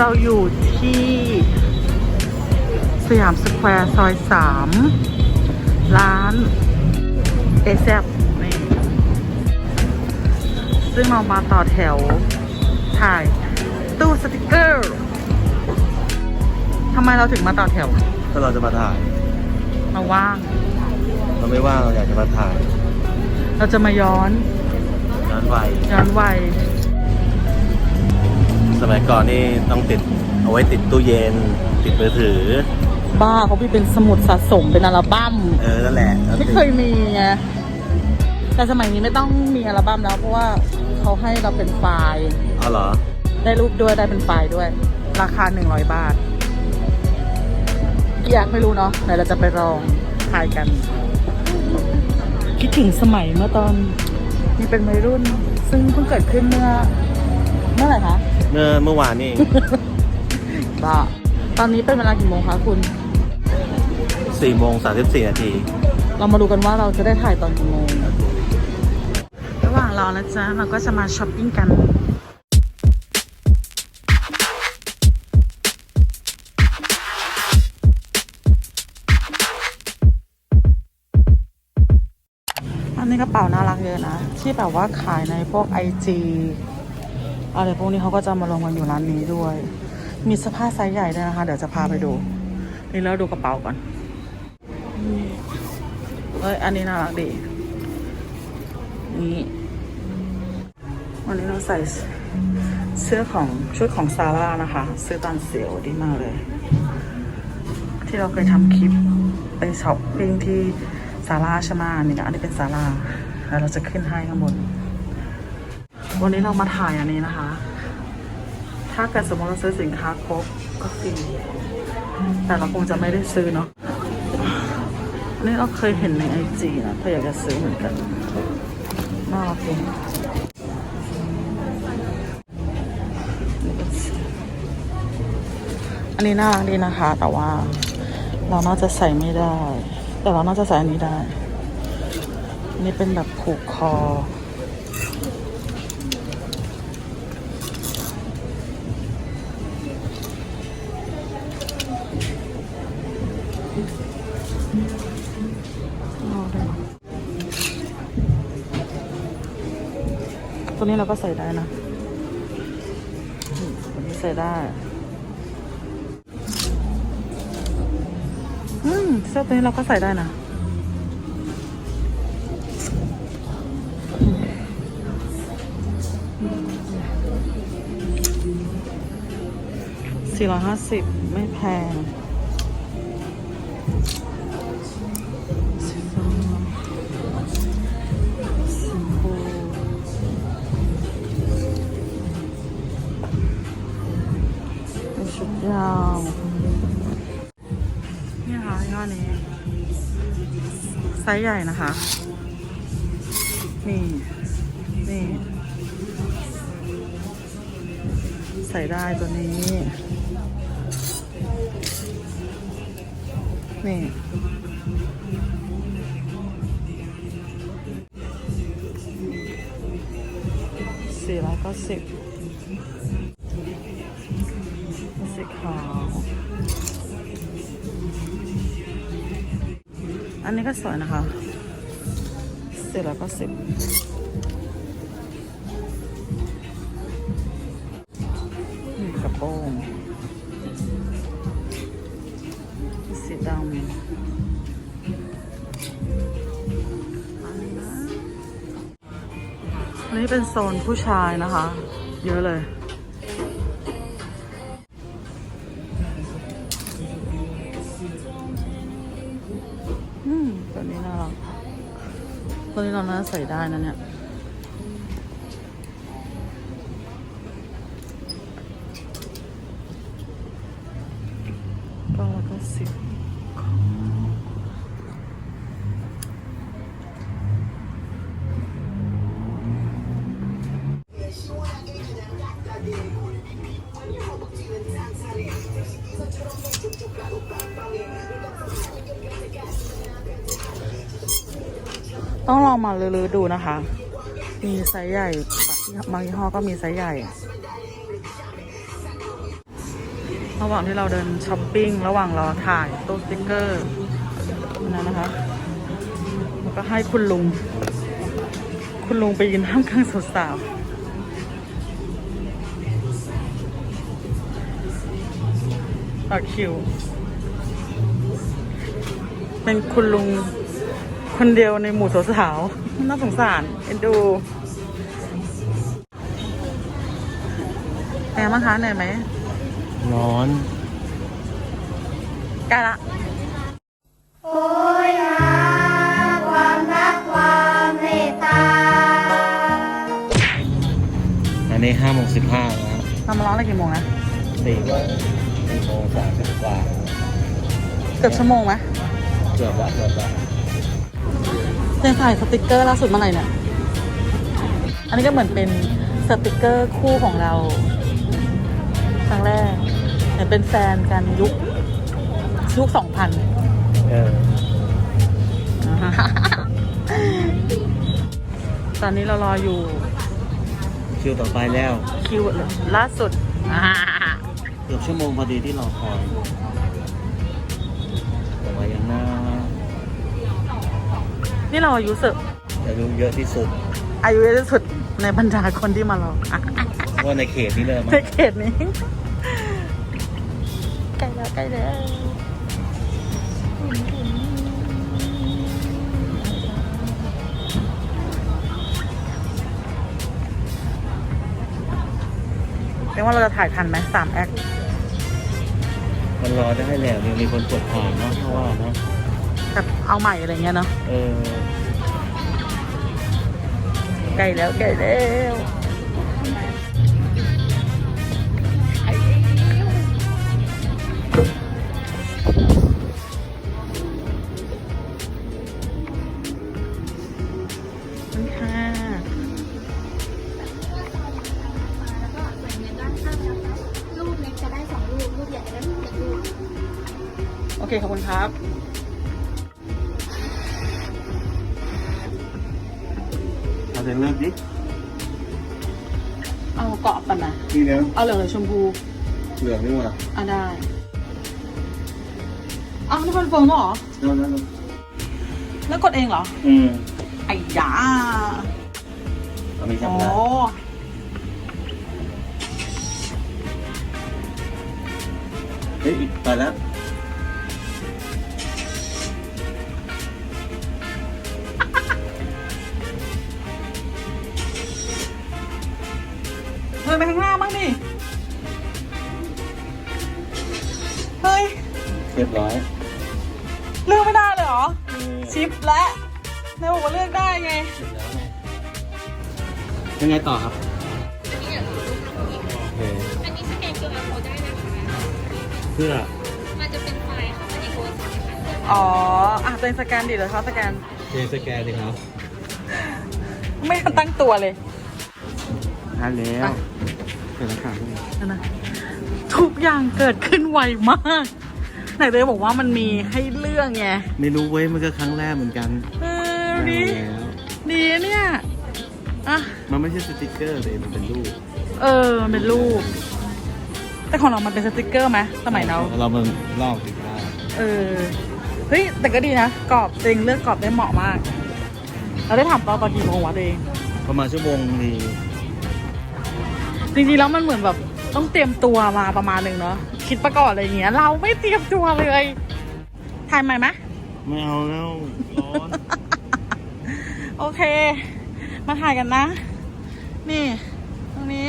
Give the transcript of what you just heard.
เราอยู่ที่สยามสแควร์ซอยสามร้านเอแซบนี่ซึ่งเรามาต่อแถวถ่ายตู้สติกเกอร์ทำไมเราถึงมาต่อแถวถ้าเราจะมาถ่ายมาว่าง เราไม่ว่างเราอยากจะมาถ่าย เราจะมาย้อนย้อนวัยย้อนวัย สมัยก่อนนี่ต้องติดเอาไว้ติดตู้เย็น ติดมือถือ บ้าเขาพี่เป็นสมุดสะสมเป็นอัลบั้ม เออนั่นแหละแล้วไม่ติดเคยมีไงแต่สมัยนี้ไม่ต้องมีอัลบั้มแล้วเพราะว่าเขาให้เราเป็นไฟล์เอาเหรอ ได้รูปด้วยได้เป็นไฟล์ด้วย ราคา 100 บาท อยากไม่รู้เนาะไหนเราจะไปลองถ่ายกัน คิดถึงสมัยเมื่อตอนมีเป็นวัยรุ่น ซึ่งเพิ่งเกิดขึ้นเมื่อเมื่อไหร่คะเมื่อเมื่อวานนี่บ้าตอนนี้เป็นเวลากี่โมงคะคุณ4โมง34นาที เรามาดูกันว่าเราจะได้ถ่ายตอนกี่โมง ระหว่างรอนะจ๊ะเราก็จะมาช้อปปิ้งกัน อันนี้กระเป๋าน่ารักเยอะนะ ที่แบบว่าขายในพวกไอจี อะไรพวกนี้เขาก็จะมาลงกันอยู่ร้านนี้ด้วย มีเสื้อผ้าไซส์ใหญ่ด้วยนะคะ เดี๋ยวจะพาไปดู นี่แล้วดูกระเป๋าก่อนเอ้ย อันนี้น่ารักดี นี่ วันนี้เราใส่เสื้อของชุดของซาร่านะคะ ซื้อตอนเสียวดีมากเลย ที่เราเคยทำคลิปไปช้อปปิ้งที่ซาร่าใช่ไหมนี่นะอันนี้เป็นซาร่าแล้วเราจะขึ้นให้ข้างบน วันนี้เรามาถ่ายอันนี้นะคะ ถ้าเกิดสมมติเราซื้อสินค้าครบก็ฟรีแต่เราคงจะไม่ได้ซื้อเนาะนี่เราเคยเห็นในไอจีนะถ้าอยากจะซื้อเหมือนกันน่ารักดีอันนี้น่ารักดีนะคะ แต่ว่าเราน่าจะใส่ไม่ได้ แต่เราน่าจะใส่อันนี้ได้นนี้เป็นแบบผูกคอ ตัวนี้เราก็ใส่ได้นะอืมตัวนี้ใส่ได้อืมเสื้อตัวนี้เราก็ใส่ได้นะสี่ร้อยห้าสิบไม่แพง ยาวนี่ค่ะยี่ห้อนี้ไซส์ใหญ่นะคะ นี่ นี่ ใส่ได้ตัวนี้ นี่สี่ร้อยเก้าสิบ อันนี้ก็สวยนะคะสี่ร้อยเก้าสิบนี่กระโปรงสีดำอันนี้เป็นโซนผู้ชายนะคะ เยอะเลย ตัวนี้เราน่าใส่ได้นะเนี่ยก็แล้วก็สิบ ต้องลองมาลือๆดูนะคะ มีไซส์ใหญ่บางยี่ห้อก็มีไซส์ใหญ่ ระหว่างที่เราเดินช้อปปิ้ง ระหว่างรอถ่ายตู้สติ๊กเกอร์นั่นนะคะก็ให้คุณลุง คุณลุงไปยืนท่ามกลางสาวๆต่อคิว เป็นคุณลุง คนเดียวในหมู่สาวๆน่าสงสาร เอ็นดูแอร์มั้งคะเหนื่อยไหม ร้อน ใกล้ละ โอ้ยหาความรักความเมตตา อันนี้ห้าโมงสิบห้าแล้วเรามาร้องอะไรกี่โมงนะสี่สี่โมงสามสิบกว่า เกือบชั่วโมงไหมเกือบละเกือบละ เจนถ่ายสติกเกอร์ล่าสุดเมื่อไหร่เนี่ย อันนี้ก็เหมือนเป็นสติกเกอร์คู่ของเรา ครั้งแรกเหมือนเป็นแฟนกันยุคยุคสองพันเออตอนนี้เรารออยู่คิวต่อไปแล้วคิวล่าสุดอ่าเกือบชั่วโมงพอดีที่รอคอยแต่ว่ายังน่า นี่เราอายุสึกจะรู้เยอะที่สุด อายุเยอะที่สุดในบรรดาคนที่มารออะว่าในเขตนี้เลยมั้งในเขตนี้ใกล้แล้วใกล้แล้วเรียกว่าเราจะถ่ายทันไหมสามแอคมันรอได้แล้วยังมีคนกดผ่านเนาะเพราะว่าเนาะ แบบเอาใหม่อะไรเงี้ยเนาะเออใกล้แล้วใกล้แล้วขอบคุณค่ะรูปเล็กจะได้สองรูปรูปใหญ่จะได้หนึ่งรูปโอเค ขอบคุณครับ เอาเดี๋ยวเลิกดิเอาเกาะปันนะนี่แล้วเอาเหลืองหรือชมพู เหลืองนี่หว่าอะได้อ้าวนี่คอนเฟิร์มแล้วเหรอนั่นนั่นแล้วกดเองเหรอ อืมไอ้ยาเรามีอ๋อจำได้เฮ้ยไปแล้ว ยบร้อยเลือกไม่ได้เลยเหรอเออชิปและนายบอกว่าเลือกได้ไงเสร็จแล้วไง ยังไงต่อครับโอเคอันนี้สแกน QR code ได้นะคะ เพื่อมันจะเป็นไฟล์ค่ะในโทรศัพท์ค่ะอ๋ออะตัวเองสแกนดิเดี๋ยวเขาสแกน เจสแกนดิครับไม่ทันตั้งตัวเลยทันแล้วอะเสร็จแล้วค่ะพี่นั่นนะทุกอย่างเกิดขึ้นไวมาก ไหนเลยบอกว่ามันมีให้เลือกไงไม่รู้เว้ยมันก็ครั้งแรกเหมือนกันเออดีได้แล้วดีเนี่ยอะมันไม่ใช่สติกเกอร์เลยมันเป็นรูปเออมันเป็นรูป แต่ของเรามันเป็นสติกเกอร์ไหมสมัยเราเรามันลอกสิได้เออเฮ้ยแต่ก็ดีนะกรอบตัวเองเลือกกรอบได้เหมาะมาก เราได้ถามตอนตอนกี่โมงวะตัวเองประมาณชั่วโมงดีจริงๆแล้วมันเหมือนแบบต้องเตรียมตัวมาประมาณหนึ่งเนาะ คิดประกอบอะไรอย่างเงี้ย เราไม่เตรียมตัวเลยถ่ายใหม่ไหมไม่เอาแล้วร้อนโอเค มาถ่ายกันนะ นี่ ตรงนี้